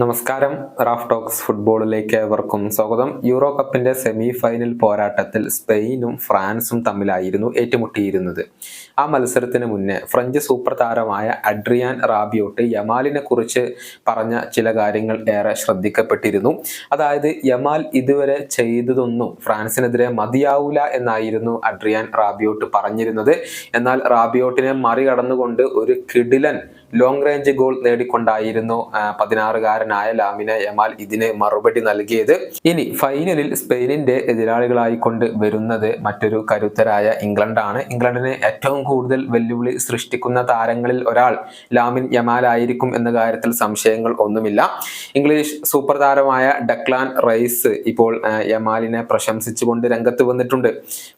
നമസ്കാരം. Raf talks ഫുട്ബോളിലേക്ക് ഏവർക്കും സ്വാഗതം. യൂറോ കപ്പിന്റെ സെമി ഫൈനൽ പോരാട്ടത്തിൽ സ്പെയിനും ഫ്രാൻസും തമ്മിലായിരുന്നു ഏറ്റുമുട്ടിയിരുന്നത്. ആ മത്സരത്തിന് മുന്നേ ഫ്രഞ്ച് സൂപ്പർ താരമായ അഡ്രിയാൻ റാബിയോട്ട് യമാലിനെ കുറിച്ച് പറഞ്ഞ ചില കാര്യങ്ങൾ ഏറെ ശ്രദ്ധിക്കപ്പെട്ടിരുന്നു. അതായത് യമാൽ ഇതുവരെ ചെയ്തതൊന്നും ഫ്രാൻസിനെതിരെ മതിയാവൂല എന്നായിരുന്നു അഡ്രിയാൻ റാബിയോട്ട് പറഞ്ഞിരുന്നത്. എന്നാൽ റാബിയോട്ടിനെ മറികടന്നുകൊണ്ട് ഒരു കിടിലൻ ലോങ് റേഞ്ച് ഗോൾ നേടിക്കൊണ്ടായിരുന്നു പതിനാറുകാരനായ ലാമിനെ യമാൽ ഇതിന് മറുപടി നൽകിയത്. ഇനി ഫൈനലിൽ സ്പെയിനിന്റെ എതിരാളികളായി കൊണ്ട് വരുന്നത് മറ്റൊരു കരുത്തരായ ഇംഗ്ലണ്ടാണ്. ഇംഗ്ലണ്ടിനെ ഏറ്റവും കൂടുതൽ വെല്ലുവിളി സൃഷ്ടിക്കുന്ന താരങ്ങളിൽ ഒരാൾ ലാമിൻ യമാൽ ആയിരിക്കും എന്ന കാര്യത്തിൽ സംശയങ്ങൾ ഒന്നുമില്ല. ഇംഗ്ലീഷ് സൂപ്പർ താരമായ ഡക്ലാൻ റൈസ് ഇപ്പോൾ യമാലിനെ പ്രശംസിച്ചുകൊണ്ട് രംഗത്ത് വന്നിട്ടുണ്ട്.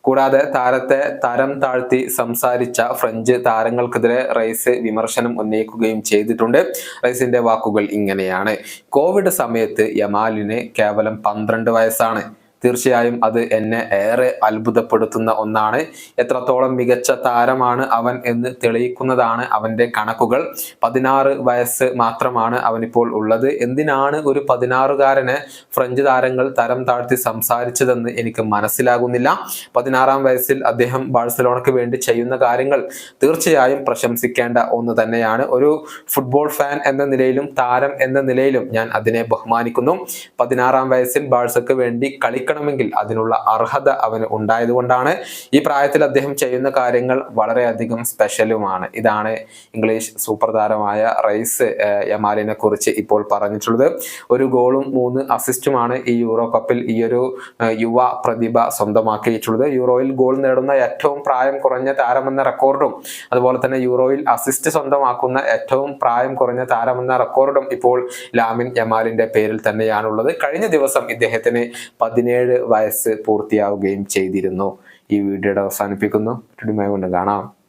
കൂടാതെ താരത്തെ തരം താഴ്ത്തി സംസാരിച്ച ഫ്രഞ്ച് താരങ്ങൾക്കെതിരെ റൈസ് വിമർശനം ഉന്നയിക്കുകയും ചെയ്തിട്ടുണ്ട്. റൈസിന്റെ വാക്കുകൾ ഇങ്ങനെയാണ്. കോവിഡ് സമയത്ത് യമാലിന് കേവലം പന്ത്രണ്ട് വയസ്സാണ്. തീർച്ചയായും അത് എന്നെ ഏറെ അത്ഭുതപ്പെടുത്തുന്ന ഒന്നാണ്. എത്രത്തോളം മികച്ച താരമാണ് അവൻ എന്ന് തെളിയിക്കുന്നതാണ് അവന്റെ കണക്കുകൾ. പതിനാറ് വയസ്സ് മാത്രമാണ് അവനിപ്പോൾ ഉള്ളത്. എന്തിനാണ് ഒരു പതിനാറുകാരനെ ഫ്രഞ്ച് താരങ്ങൾ തരം താഴ്ത്തി സംസാരിച്ചതെന്ന് എനിക്ക് മനസ്സിലാകുന്നില്ല. പതിനാറാം വയസ്സിൽ അദ്ദേഹം ബാഴ്സലോണയ്ക്ക് വേണ്ടി ചെയ്യുന്ന കാര്യങ്ങൾ തീർച്ചയായും പ്രശംസിക്കേണ്ട ഒന്ന് തന്നെയാണ്. ഒരു ഫുട്ബോൾ ഫാൻ എന്ന നിലയിലും താരം എന്ന നിലയിലും ഞാൻ അതിനെ ബഹുമാനിക്കുന്നു. പതിനാറാം വയസ്സിൽ ബാഴ്സക്ക് വേണ്ടി കളിക്കണമെങ്കിൽ അതിനുള്ള അർഹത അവന് ഉണ്ടായതുകൊണ്ടാണ് ഈ പ്രായത്തിൽ അദ്ദേഹം ചെയ്യുന്ന കാര്യങ്ങൾ വളരെയധികം സ്പെഷ്യലുമാണ്. ഇതാണ് ഇംഗ്ലീഷ് സൂപ്പർ താരമായ റൈസ് യമാലിനെ കുറിച്ച് ഇപ്പോൾ പറഞ്ഞിട്ടുള്ളത്. ഒരു ഗോളും മൂന്ന് അസിസ്റ്റുമാണ് ഈ യൂറോ കപ്പിൽ ഈ ഒരു യുവ പ്രതിഭ സ്വന്തമാക്കിയിട്ടുള്ളത്. യൂറോയിൽ ഗോൾ നേടുന്ന ഏറ്റവും പ്രായം കുറഞ്ഞ താരമെന്ന റെക്കോർഡും അതുപോലെ തന്നെ യൂറോയിൽ അസിസ്റ്റ് സ്വന്തമാക്കുന്ന ഏറ്റവും പ്രായം കുറഞ്ഞ താരമെന്ന റെക്കോർഡും ഇപ്പോൾ ലാമിൻ യമാലിന്റെ പേരിൽ തന്നെയാണുള്ളത്. കഴിഞ്ഞ ദിവസം ഇദ്ദേഹത്തിന് പതിനേഴ് വയസ്സ് പൂർത്തിയാവുകയും ചെയ്തിരുന്നു. ഈ വീഡിയോയുടെ അവസാനിപ്പിക്കുന്നു. കൊണ്ട് കാണാം.